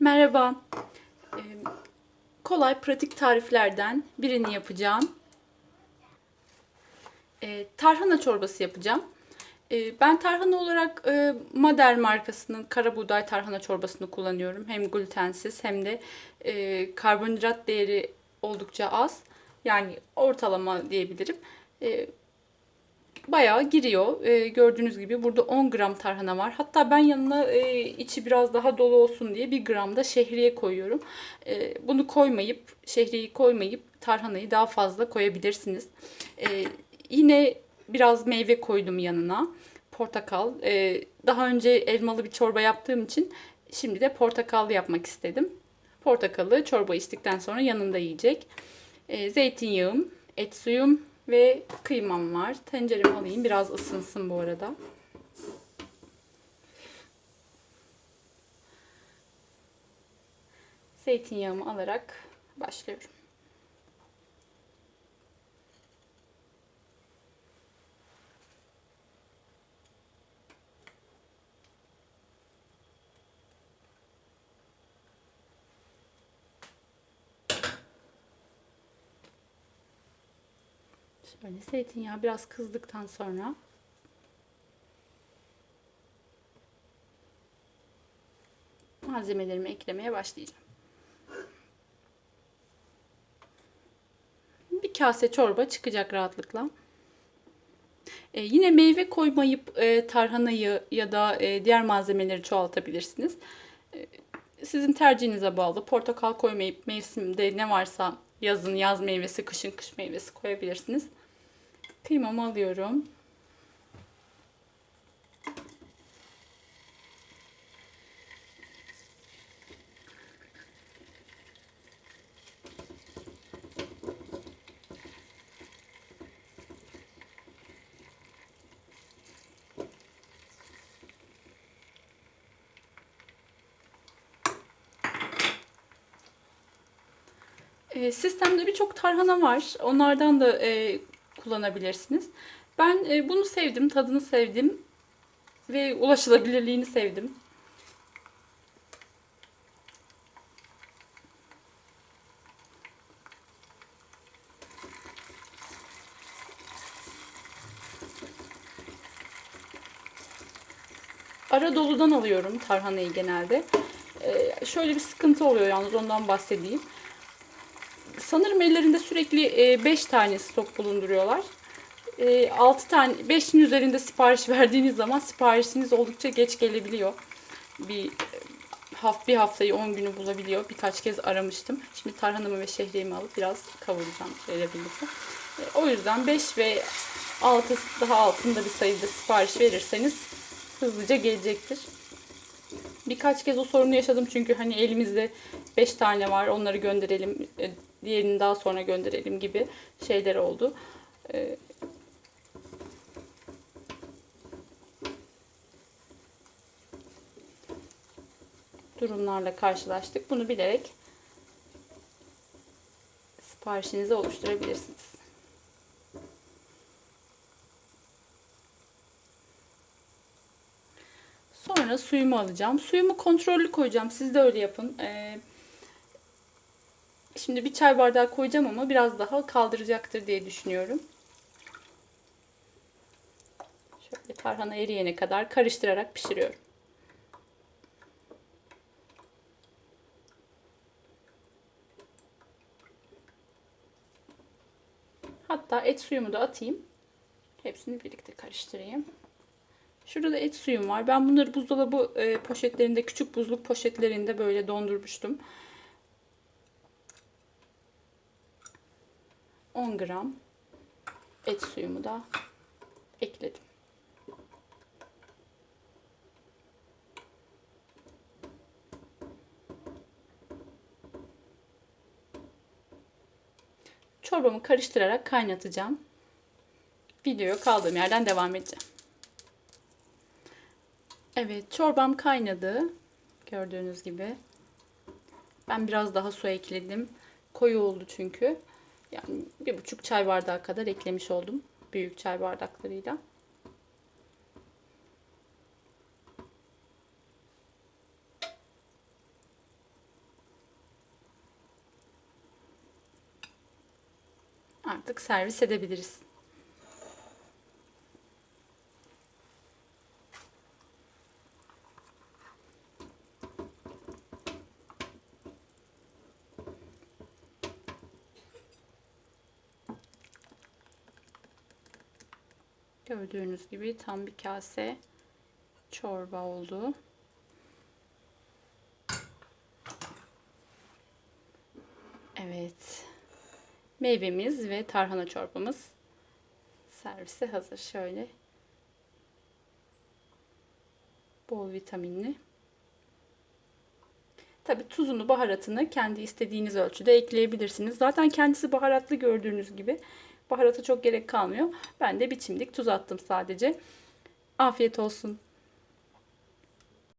Merhaba. Ee, kolay pratik tariflerden birini yapacağım. Ee, tarhana çorbası yapacağım. Ee, ben tarhana olarak e, Mader markasının kara buğday tarhana çorbasını kullanıyorum. Hem glutensiz hem de e, karbonhidrat değeri oldukça az. Yani ortalama diyebilirim. E, bayağı giriyor. Ee, gördüğünüz gibi burada 10 gram tarhana var. Hatta ben yanına e, içi biraz daha dolu olsun diye 1 gram da şehriye koyuyorum. Ee, bunu koymayıp, şehriyeyi koymayıp tarhanayı daha fazla koyabilirsiniz. Ee, yine biraz meyve koydum yanına. Portakal. Ee, daha önce elmalı bir çorba yaptığım için şimdi de portakallı yapmak istedim. Portakalı çorba içtikten sonra yanında yiyecek. Ee, zeytinyağım, et suyum, ve kıymam var. Tenceremi alayım. Biraz ısınsın bu arada. Zeytinyağımı alarak başlıyorum. Şöyle zeytinyağı biraz kızdıktan sonra malzemelerimi eklemeye başlayacağım. Bir kase çorba çıkacak rahatlıkla. Ee, yine meyve koymayıp e, tarhanayı ya da e, diğer malzemeleri çoğaltabilirsiniz. E, sizin tercihinize bağlı. Portakal koymayıp mevsimde ne varsa yazın yaz meyvesi, kışın kış meyvesi koyabilirsiniz. Kıymamı alıyorum. E, sistemde birçok tarhana var. Onlardan da e, kullanabilirsiniz. Ben e, bunu sevdim, tadını sevdim ve ulaşılabilirliğini sevdim. Ara doludan alıyorum tarhanayı genelde. Ee, şöyle bir sıkıntı oluyor yalnız ondan bahsedeyim. Sanırım ellerinde sürekli 5 tane stok bulunduruyorlar. 6 tane 5'in üzerinde sipariş verdiğiniz zaman siparişiniz oldukça geç gelebiliyor. Bir hafta bir haftayı 10 günü bulabiliyor. Birkaç kez aramıştım. Şimdi tarhanamı ve şehriyemi alıp biraz kavuracağım şeyle birlikte. O yüzden 5 ve 6 daha altında bir sayıda sipariş verirseniz hızlıca gelecektir. Birkaç kez o sorunu yaşadım çünkü hani elimizde 5 tane var onları gönderelim e, diğerini daha sonra gönderelim gibi şeyler oldu. Ee, durumlarla karşılaştık. Bunu bilerek siparişinizi oluşturabilirsiniz. Sonra suyumu alacağım. Suyumu kontrollü koyacağım. Siz de öyle yapın. Ee, şimdi bir çay bardağı koyacağım ama biraz daha kaldıracaktır diye düşünüyorum. Şöyle tarhana eriyene kadar karıştırarak pişiriyorum. Hatta et suyumu da atayım. Hepsini birlikte karıştırayım. Şurada da et suyum var. Ben bunları buzdolabı e, poşetlerinde, küçük buzluk poşetlerinde böyle dondurmuştum. 10 gram et suyumu da ekledim. Çorbamı karıştırarak kaynatacağım. Videoya kaldığım yerden devam edeceğim. Evet, çorbam kaynadı. Gördüğünüz gibi. Ben biraz daha su ekledim. Koyu oldu çünkü. Yani bir buçuk çay bardağı kadar eklemiş oldum. Büyük çay bardaklarıyla. Artık servis edebiliriz. Gördüğünüz gibi tam bir kase çorba oldu. Evet. Meyvemiz ve tarhana çorbamız servise hazır. Şöyle bol vitaminli. Tabi tuzunu, baharatını kendi istediğiniz ölçüde ekleyebilirsiniz. Zaten kendisi baharatlı gördüğünüz gibi. Baharata çok gerek kalmıyor. Ben de bir çimdik tuz attım sadece. Afiyet olsun.